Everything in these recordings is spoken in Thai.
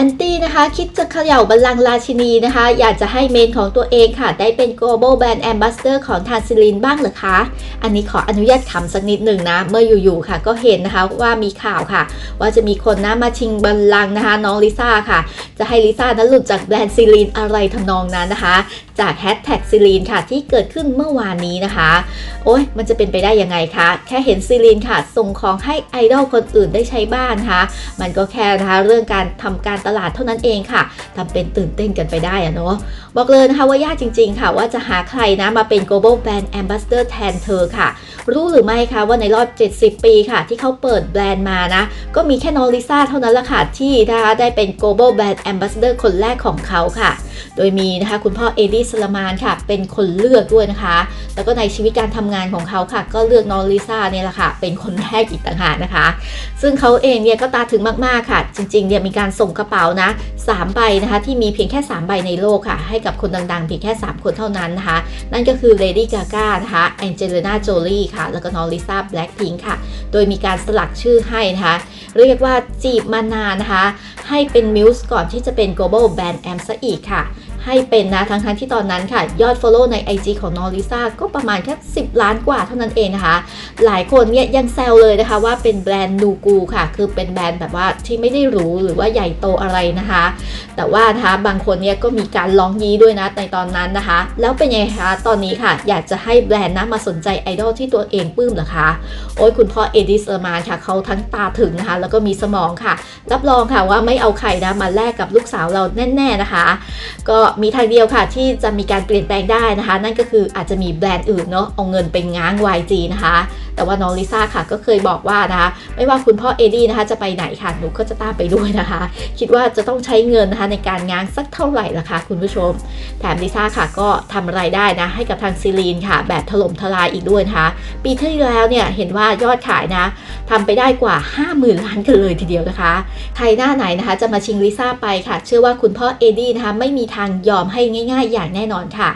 อนตี้นะคะคิดจะเขย่าบัลลังก์ราชินีนะคะ อยากจะให้เมนของตัวเองค่ะ ได้เป็น global brand ambassador ของทานซิลินบ้างเหรอคะ อันนี้ขออนุญาตขำสักนิดหนึ่งนะ เมื่ออยู่ๆค่ะ ก็เห็นนะคะว่ามีข่าวค่ะ ว่าจะมีคนนะมาชิงบัลลังก์นะคะ น้องลิซ่าค่ะ จะให้ลิซ่านั้นหลุดจากแบรนด์ซิลินอะไรทำนองนั้นนะคะ จากแฮชแท็กซิลินค่ะ ที่เกิดขึ้นเมื่อวานนี้นะคะ โอ้ยมันจะเป็นไปได้ยังไงคะแค่เห็นซิลินค่ะ ส่งของให้ไอดอลคนอื่นได้ใช้บ้านนะคะมันก็แค่นะคะเรื่องการทำการตลาดเท่านั้นเองค่ะทำเป็นตื่นเต้นกันไปได้อะเนาะบอกเลยนะคะว่ายากจริง ๆ ค่ะ ว่าจะหาใครนะมาเป็น global brand ambassador แทนเธอค่ะ รู้หรือไม่คะว่าในรอบ 70 ปีค่ะ ที่เขาเปิดแบรนด์มานะ ก็มีแค่น้องลิซ่าเท่านั้นละค่ะ ที่นะคะได้เป็น global brand ambassador คนแรกของเขาค่ะ โดยมีนะคะคุณพ่อเอดี้สลามานค่ะ เป็นคนเลือกด้วยนะคะ แล้วก็ในชีวิตการทำงานของเขาค่ะ ก็เลือกน้องลิซ่าเนี่ยแหละค่ะ เป็นคนแรกอีกต่างหากนะคะ ซึ่งเขาเองเนี่ยก็ตาถึงมากๆค่ะ จริงๆเนี่ยมีการส่งกระเป๋านะ3ใบนะคะที่มีเพียงแค่ 3 ใบในโลกค่ะ ให้กับคนดังๆ เพียงแค่ 3 คนเท่านั้นนะคะ นั่นก็คือเลดี้กาก้านะคะแองเจลิน่าโจลี่ค่ะ แล้วก็น้องลิซ่าแบล็คพิงค่ะ โดยมีการสลักชื่อให้นะคะเรียกว่าจีบมานานนะคะ ให้เป็นมิวส์ก่อนที่จะเป็น global brand am ซะอีกค่ะ ให้เป็นนะทั้งทั้งที่ตอนนั้นค่ะ ยอด Follow ใน IG ของน้องลิซ่าก็ประมาณแค่ 10 ล้านกว่าเท่านั้นเองนะคะ หลายคนเนี่ยยังแซวเลยนะคะว่าเป็นแบรนด์นูกูค่ะ คือเป็นแบรนด์แบบว่าที่ไม่ได้หรูหรือว่าใหญ่โตอะไรนะคะ แต่ว่านะคะบางคนเนี่ยก็มีการร้องยี้ด้วยนะในตอนนั้นนะคะ แล้วเป็นยังไงคะตอนนี้ค่ะ อยากจะให้แบรนด์นะมาสนใจไอดอลที่ตัวเองปลื้มเหรอคะโอ้ยคุณพ่อเอดิสเอร์มานค่ะเขาทั้งตาถึงนะคะ แล้วก็มีสมองค่ะ รับรองค่ะว่าไม่เอาใครนะมาแลกกับลูกสาวเราแน่ ๆนะคะ ก็มีทางเดียวค่ะ ที่จะมีการเปลี่ยนแปลงได้นะคะ นั่นก็คืออาจจะมีแบรนด์อื่นเนาะเอาเงินไปง้าง YG นะคะ แต่ว่าน้องลิซ่าค่ะก็เคยบอกว่านะคะไม่ว่าคุณพ่อเอดี้นะคะจะไปไหนค่ะหนูก็จะตามไปด้วยนะคะ คิดว่าจะต้องใช้เงินนะคะในการง้างสักเท่าไหร่ล่ะคะคุณผู้ชม แถมลิซ่าค่ะก็ทำรายได้นะให้กับทางซีลีนค่ะ แบบถล่มทลายอีกด้วยนะคะ ปีที่แล้วเนี่ยเห็นว่ายอดขายนะทำไปได้กว่า 50,000 ล้านกันเลยทีเดียวนะคะ ใครหน้าไหนนะคะจะมาชิงลิซ่าไปค่ะ เชื่อว่าคุณพ่อเอดี้นะคะไม่มีทางยอมให้ง่าย ๆ อย่างแน่นอนค่ะ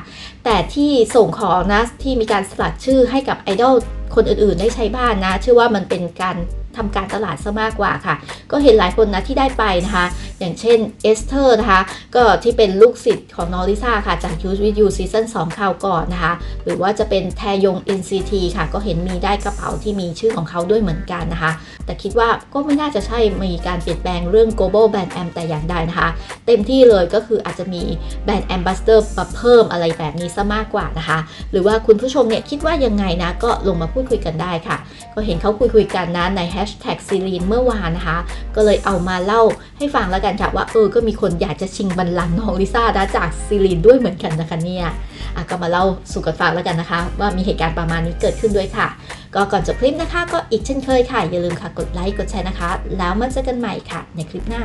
แต่ที่ส่งของนะที่มีการสลักชื่อให้กับไอดอลคนอื่นๆ ได้ใช้บ้านนะเชื่อว่ามันเป็นการ ทำการตลาดซะมากกว่าค่ะ ก็เห็นหลายคนนะที่ได้ไปนะคะ อย่างเช่นเอสเธอร์นะคะ ก็ที่เป็นลูกศิษย์ของนอริซ่าค่ะ จาก Use with You ซีซั่น2คราวก่อนนะคะ หรือว่าจะเป็นแทยง NCT ค่ะ ก็เห็นมีได้กระเป๋าที่มีชื่อของเขาด้วยเหมือนกันนะคะ แต่คิดว่าก็ไม่น่าจะใช่มีการเปลี่ยนแปลงเรื่อง global brand am แต่อย่างใดนะคะ เต็มที่เลยก็คืออาจจะมีแบรนด์ ambassador มาเพิ่มอะไรแบบนี้ซะมากกว่านะคะ หรือว่าคุณผู้ชมเนี่ยคิดว่ายังไงนะก็ลงมาพูดคุยกันได้ค่ะ ก็เห็นเขาคุยคุยกันนะใน hashtag ซีรีนเมื่อวานนะคะ ก็เลยเอามาเล่าให้ฟังแล้วกันค่ะว่าเออก็มีคนอยากจะชิงบัลลังก์น้องลิซ่านะจากซีรีนด้วยเหมือนกันนะคะเนี่ยอะก็มาเล่าสู่กันฟังแล้วกันนะคะ ว่ามีเหตุการณ์ประมาณนี้เกิดขึ้นด้วยค่ะ ก็ก่อนจบคลิปนะคะ ก็อีกเช่นเคยค่ะอย่าลืมค่ะกดไลค์กดแชร์นะคะ แล้วมาเจอกันใหม่ค่ะ ในคลิปหน้า